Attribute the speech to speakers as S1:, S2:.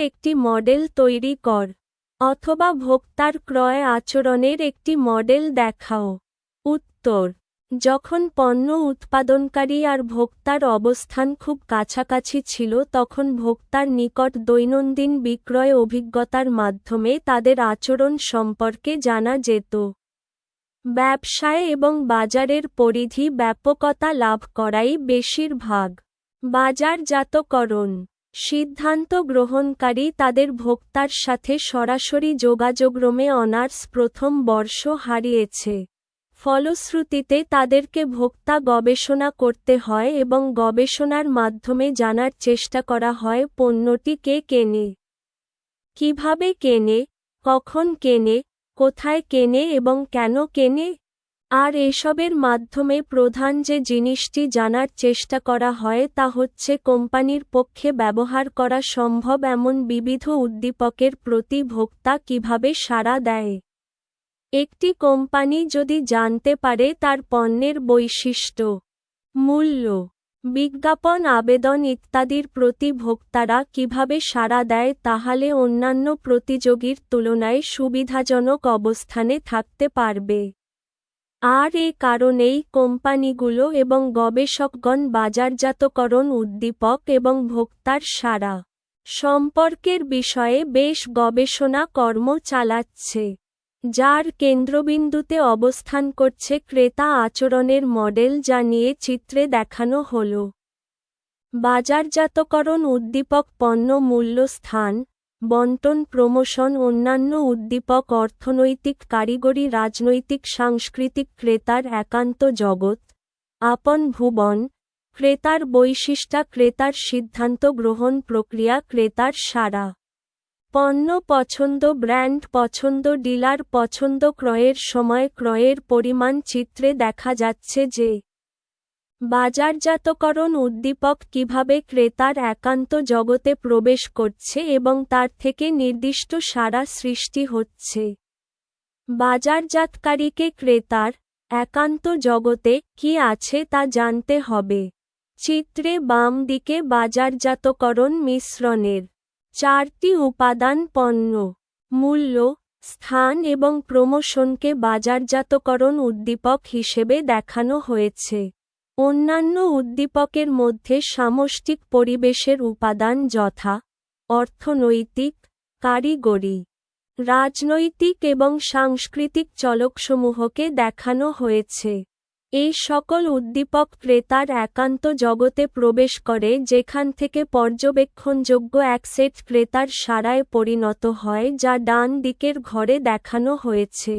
S1: একটি মডেল তৈরি কর, অথবা ভোক্তার ক্রয় আচরণের একটি মডেল দেখাও। উত্তর, যখন পণ্য উৎপাদনকারী আর ভোক্তার অবস্থান খুব কাছাকাছি ছিল তখন ভোক্তার নিকট দৈনন্দিন বিক্রয় অভিজ্ঞতার মাধ্যমে তাদের আচরণ সম্পর্কে জানা যেত। ব্যবসায় এবং বাজারের পরিধি ব্যাপকতা লাভ করাই বেশিরভাগ। বাজারজাতকরণ সিদ্ধান্ত গ্রহণকারী তাদের ভোক্তার সাথে সরাসরি যোগাযোগক্রমে অনার্স প্রথম বর্ষ হারিয়েছে। ফলশ্রুতিতে তাদেরকে ভোক্তা গবেষণা করতে হয় এবং গবেষণার মাধ্যমে জানার চেষ্টা করা হয়, পণ্যটি কে কেনে? কীভাবে কেনে? কখন কেনে? কোথায় কেনে? এবং কেন কেনে? আর এসবের মাধ্যমে প্রধান যে জিনিসটি জানার চেষ্টা করা হয় তা হচ্ছে কোম্পানির পক্ষে ব্যবহার করা সম্ভব এমন বিবিধ উদ্দীপকের প্রতি ভোক্তা কীভাবে সাড়া দেয়। একটি কোম্পানি যদি জানতে পারে তার পণ্যের বৈশিষ্ট্য, মূল্য, বিজ্ঞাপন আবেদন ইত্যাদির প্রতি ভোক্তারা কীভাবে সাড়া দেয় তাহলে অন্যান্য প্রতিযোগীর তুলনায় সুবিধাজনক অবস্থানে থাকতে পারবে। আর এ কারণেই কোম্পানিগুলো এবং গবেষকগণ বাজারজাতকরণ উদ্দীপক এবং ভোক্তার সারা সম্পর্কের বিষয়ে বেশ গবেষণা কর্ম চালাচ্ছে, যার কেন্দ্রবিন্দুতে অবস্থান করছে ক্রেতা আচরণের মডেল যা নিয়ে চিত্রে দেখানো হল। বাজারজাতকরণ উদ্দীপক পণ্য মূল্য স্থান বন্টন প্রমোশন অন্যান্য উদ্দীপক অর্থনৈতিক কারিগরি, রাজনৈতিক, সাংস্কৃতিক ক্রেতার একান্ত জগৎ। আপন ভুবন, ক্রেতার বৈশিষ্ট্য, ক্রেতার সিদ্ধান্ত গ্রহণ প্রক্রিয়া, ক্রেতার সারা পণ্য পছন্দ, ব্র্যান্ড পছন্দ, ডিলার পছন্দ, ক্রয়ের সময়, ক্রয়ের পরিমাণ, চিত্রে দেখা যাচ্ছে যে বাজারজাতকরণ উদ্দীপক কীভাবে ক্রেতার একান্ত জগতে প্রবেশ করছে এবং তার থেকে নির্দিষ্ট সারা সৃষ্টি হচ্ছে? বাজারজাতকারীকে ক্রেতার একান্ত জগতে কি আছে তা জানতে হবে। চিত্রে বাম দিকে বাজারজাতকরণ মিশ্রণের চারটি উপাদান পণ্য, মূল্য, স্থান এবং প্রমোশনকে বাজারজাতকরণ উদ্দীপক হিসেবে দেখানো হয়েছে। অন্যান্য উদ্দীপকের মধ্যে সামষ্টিক পরিবেশের উপাদান যথা, অর্থনৈতিক, কারিগরি, রাজনৈতিক এবং সাংস্কৃতিক চলকসমূহকে দেখানো হয়েছে। এই সকল উদ্দীপক ক্রেতার একান্ত জগতে প্রবেশ করে যেখান থেকে পর্যবেক্ষণযোগ্য এক ক্রেতার সারায় পরিণত হয় যা ডান দিকের ঘরে দেখানো হয়েছে।